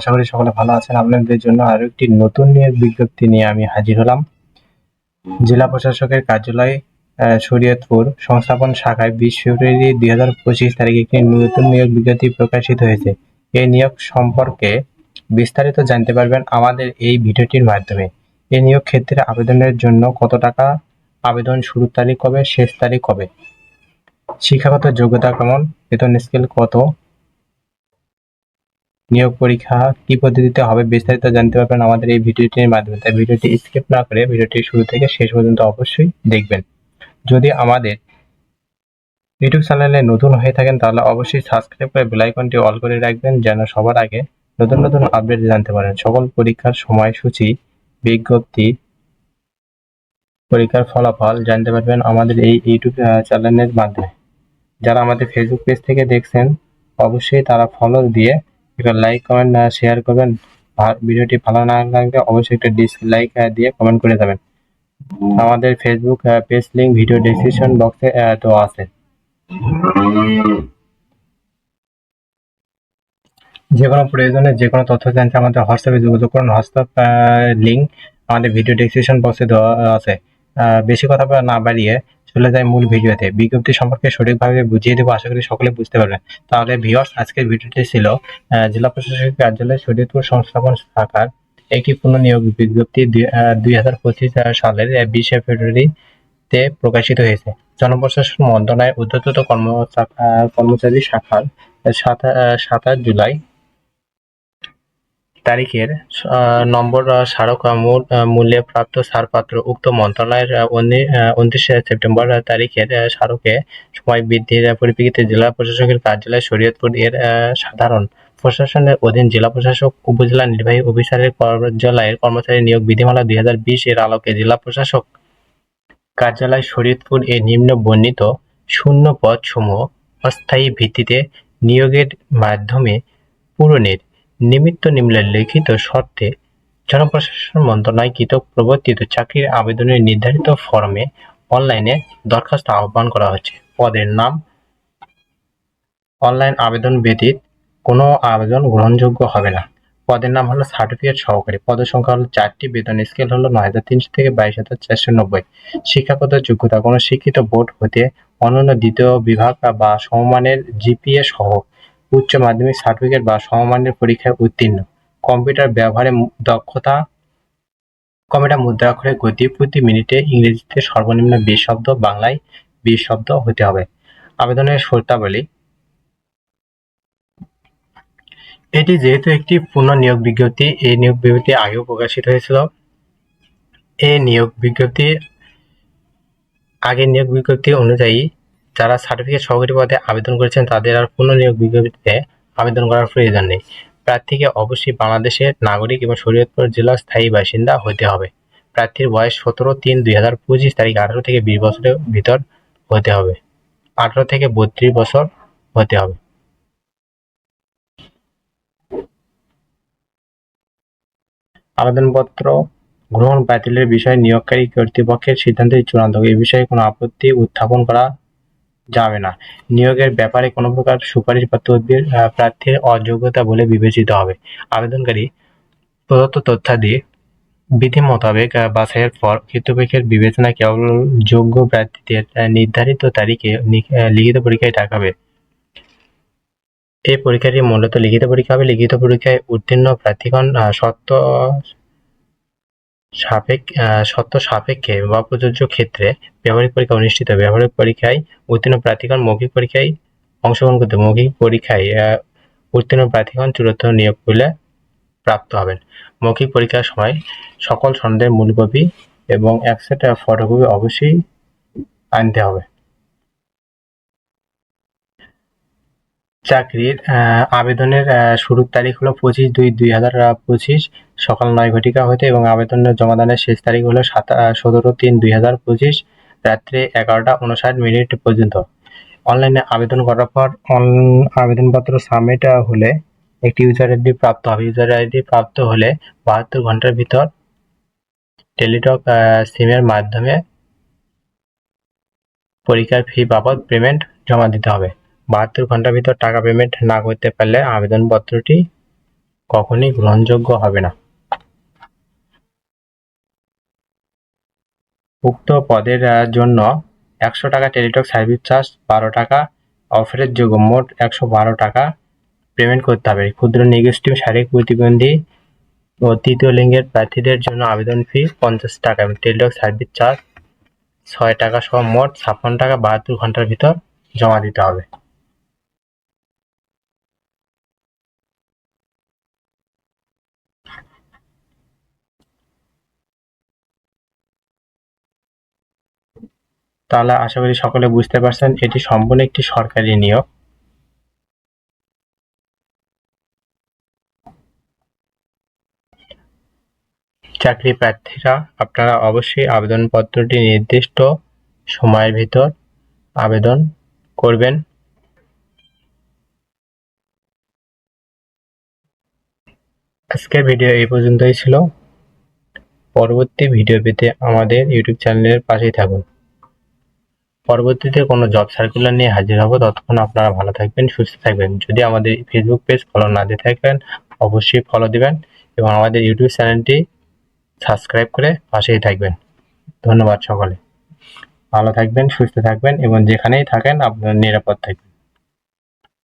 আশা করি সকলে ভালো আছেন। আপনাদের জন্য আরও একটি নতুন নিয়োগ বিজ্ঞপ্তি নিয়ে আমি হাজির হলাম। জেলা প্রশাসকের কার্যালয় শরীয়তপুর সংস্থাপন শাখায় বিশ ফেব্রুয়ারি দুই হাজার পঁচিশ তারিখে একটি নতুন নিয়োগ বিজ্ঞপ্তি প্রকাশিত হয়েছে। এই নিয়োগ সম্পর্কে বিস্তারিত জানতে পারবেন আমাদের এই ভিডিওটির মাধ্যমে। এই নিয়োগ ক্ষেত্রে আবেদনের জন্য কত টাকা, আবেদন শুরুর তারিখ কবে, শেষ তারিখ কবে? শিক্ষাগত যোগ্যতা কেমন? বেতন স্কেল কত? নিয়োগ পরীক্ষা কি পদ্ধতিতে হবে বিস্তারিত জানতে পারবেন আমাদের এই ভিডিওটির মাধ্যমে। তাই ভিডিওটি স্কিপ না করে ভিডিওটি শুরু থেকে শেষ পর্যন্ত অবশ্যই দেখবেন। যদি আমাদের ইউটিউব চ্যানেলে নতুন হয়ে থাকেন, তাহলে অবশ্যই সাবস্ক্রাইব করে বেল আইকনটি অল করে রাখবেন, যেন সবার আগে নতুন নতুন আপডেট জানতে পারেন। সকল পরীক্ষার সময়সূচি, বিজ্ঞপ্তি, পরীক্ষার ফলাফল জানতে পারবেন আমাদের এই ইউটিউব চ্যানেলের মাধ্যমে। যারা আমাদের ফেসবুক পেজ থেকে দেখছেন, অবশ্যই তারা ফলো দিয়ে একটা লাইক কমেন্ট শেয়ার করবেন। আর ভিডিওটি ভালো না লাগলে অবশ্যই একটা ডিসলাইক দিয়ে কমেন্ট করে যাবেন। আমাদের Facebook page link video description বক্সে দেওয়া আছে। যে কোনো প্রয়োজনে যে কোনো তথ্য জানতে আমাদের হোয়াটসঅ্যাপে যোগাযোগ করুন। হোয়াটসঅ্যাপ লিংক আমাদের ভিডিও ডেসক্রিপশন বক্সে দেওয়া আছে। বেশি কথা না বাড়িয়ে চলে যায় মূল ভিডিওতে। বিজ্ঞপ্তি সম্পর্কে সঠিকভাবে বুঝিয়ে দেবো আশা করি সকলে বুঝতে পারবেন তাহলে ভিওর্স আজকের ভিডিওটি ছিল জেলা প্রশাসকের কার্যালয় শরীয়তপুর সংস্থাপন শাখার একটি পূর্ণ নিয়োগ বিজ্ঞপ্তি দুই হাজার পঁচিশ সালের বিশে ফেব্রুয়ারিতে প্রকাশিত হয়েছে। জনপ্রশাসন মন্ত্রণালয় আহ, কর্মচারী শাখার সাতা- সাতাশ জুলাই তারিখের নম্বর স্মারক মূল মূল্যে প্রাপ্ত ছাড়পত্র উক্ত মন্ত্রণালয়ের উনত্রিশে সেপ্টেম্বর তারিখের স্মারকে সময় বৃদ্ধির পরিপ্রেক্ষিতে জেলা প্রশাসকের কার্যালয় শরীয়তপুর এর সাধারণ প্রশাসনের অধীন জেলা প্রশাসক, উপজেলা নির্বাহী অফিসারের কার্যালয়ের কর্মচারী নিয়োগ বিধিমালা দুই হাজার বিশ এর আলোকে জেলা প্রশাসক কার্যালয় শরীয়তপুর এ নিম্ন বর্ণিত শূন্য পদ সমূহ অস্থায়ী ভিত্তিতে নিয়োগের মাধ্যমে পূরণের নিমিত্ত নিম্নলিখিত শর্তে জনপ্রশাসন মন্ত্রণালয় কৃতক প্রবর্তিত চাকরির আবেদনের নির্ধারিত ফর্মে অনলাইনে দরখাস্ত আহ্বান করা হচ্ছে পদের নাম অনলাইন আবেদন ব্যতীত কোনো আবেদন গ্রহণযোগ্য হবে না। পদের নাম হলো সার্টিফিকেট সহকারী। পদের সংখ্যা হলো চারটি। বেতন স্কেল হলো নয় হাজার তিনশো থেকে বাইশ হাজার চারশো নব্বই। শিক্ষাগত যোগ্যতা কোনো শিক্ষিত বোর্ড হতে অনন্য দ্বিতীয় বিভাগ বা সমমানের জিপিএ সহ উচ্চ মাধ্যমিক সার্টিফিকেট বা সমমানের পরীক্ষায় উত্তীর্ণ। কম্পিউটার ব্যবহারে দক্ষতা, কম্পিউটার মুদ্রাক্ষরের গতি প্রতি মিনিটে ইংরেজিতে সর্বনিম্ন বিশ শব্দ, বাংলায় বিশ শব্দ হতে হবে। আবেদনের শর্তাবলী। এটি যেহেতু একটি পূর্ণ নিয়োগ বিজ্ঞপ্তি, এই নিয়োগ বিজ্ঞপ্তি আগেও প্রকাশিত হয়েছিল। এই নিয়োগ বিজ্ঞপ্তি আগের নিয়োগ বিজ্ঞপ্তি অনুযায়ী যারা সার্টিফিকেট সহকারী পদে আবেদন করেছেন, তাদের আর পূর্ণ নিয়োগ বিজ্ঞপ্তিতে আবেদন করার প্রয়োজন নেই। প্রার্থীকে অবশ্যই বাংলাদেশের নাগরিক এবং শরীয়তপুর জেলার স্থায়ী বাসিন্দা হতে হবে। প্রার্থীর বয়স সতেরো তিন দুই হাজার পঁচিশ তারিখ আঠারো থেকে বিশ বছরের ভিতর হতে হবে। আঠারো থেকে বত্রিশ বছর হতে হবে। আবেদনপত্র গ্রহণ বাতিলের বিষয়ে নিয়োগকারী কর্তৃপক্ষের সিদ্ধান্তই চূড়ান্ত। এই বিষয়ে কোনো আপত্তি উত্থাপন করা যাবে না। নিয়োগের ব্যাপারে কোনো প্রকার সুপারিশ বা তদবির প্রার্থীর অযোগ্যতা বলে বিবেচিত হবে। আবেদনকারী প্রদত্ত তথ্যাদি বিধি মোতাবেক বাছাইয়ের পর কর্তৃপক্ষের বিবেচনা কেবল যোগ্য প্রার্থীদের নির্ধারিত তারিখে লিখিত পরীক্ষায় ডাকাবে এই পরীক্ষাটি মূলত লিখিত পরীক্ষা হবে। লিখিত পরীক্ষায় উত্তীর্ণ প্রার্থীগণ সত্য সাপেক্ষ সত্য সাপেক্ষে বা প্রযোজ্য ক্ষেত্রে ব্যবহারিক পরীক্ষা অনুষ্ঠিত। ব্যবহারিক পরীক্ষায় উত্তীর্ণ প্রার্থীগণ মৌখিক পরীক্ষায় অংশগ্রহণ করতে, মৌখিক পরীক্ষায় উত্তীর্ণ প্রার্থীগণ চূড়ান্ত নিয়োগ করলে প্রাপ্ত হবেন মৌখিক পরীক্ষার সময় সকল সন্দেহের মূল কপি এবং এক সেট ফটোকপি অবশ্যই আনতে হবে চাকরির আবেদনের শুরুর তারিখ হলো পঁচিশ দুই দুই হাজার পঁচিশ। সকাল নয় ঘটিকা হতে এবং আবেদনের জমাদানের শেষ তারিখ হলো সাত সতেরো তিন দুই হাজার পঁচিশ, রাত্রে এগারোটা উনষাট মিনিট পর্যন্ত। অনলাইনে আবেদন করার পর অন- আবেদনপত্র সাবমিট হলে একটি ইউজার আইডি প্রাপ্ত হবে। ইউজার আইডি প্রাপ্ত হলে বাহাত্তর ঘণ্টার ভিতর টেলিটক সিমের মাধ্যমে পরীক্ষার ফি বাবদ পেমেন্ট জমা দিতে হবে। বাহাত্তর ঘণ্টার ভিতর টাকা পেমেন্ট না করতে পারলে আবেদনপত্রটি কখনই গ্রহণযোগ্য হবে না। উক্ত পদের জন্য একশো টাকা টেলিটক সার্ভিস চার্জ, বারো টাকা অফারের যোগ্য, মোট একশো বারো টাকা পেমেন্ট করতে হবে। ক্ষুদ্র নিগোষ্ঠী শারীরিক প্রতিবন্ধী ও তৃতীয় লিঙ্গের প্রার্থীদের জন্য আবেদন ফি পঞ্চাশ টাকা এবং টেলিটক সার্ভিস চার্জ ছয় টাকা সহ মোট ছাপ্পান্ন টাকা বাহাত্তর ঘণ্টার ভিতর জমা দিতে হবে। তাহলে আশা করি সকলে বুঝতে পারছেন, এটি সম্পূর্ণ একটি সরকারি নিয়োগ। চাকরি প্রার্থীরা, আপনারা অবশ্যই আবেদনপত্রটি নির্দিষ্ট সময়ের ভিতর আবেদন করবেন। আজকের ভিডিও এই পর্যন্তই ছিল। পরবর্তী ভিডিও পেতে আমাদের ইউটিউব চ্যানেলের পাশেই থাকুন। পরবর্তীতে কোনো জব সার্কুলার নিয়ে হাজির হব। ততক্ষণ আপনারা ভালো থাকবেন, সুস্থ থাকবেন। যদি আমাদের ফেসবুক পেজ ফলো না দিয়ে থাকবেন অবশ্যই ফলো দিবেন এবং আমাদের ইউটিউব চ্যানেলটি সাবস্ক্রাইব করে পাশেই থাকবেন। ধন্যবাদ সকলে। ভালো থাকবেন, সুস্থ থাকবেন এবং যেখানেই থাকেন, আপনার নিরাপদ থাকবেন।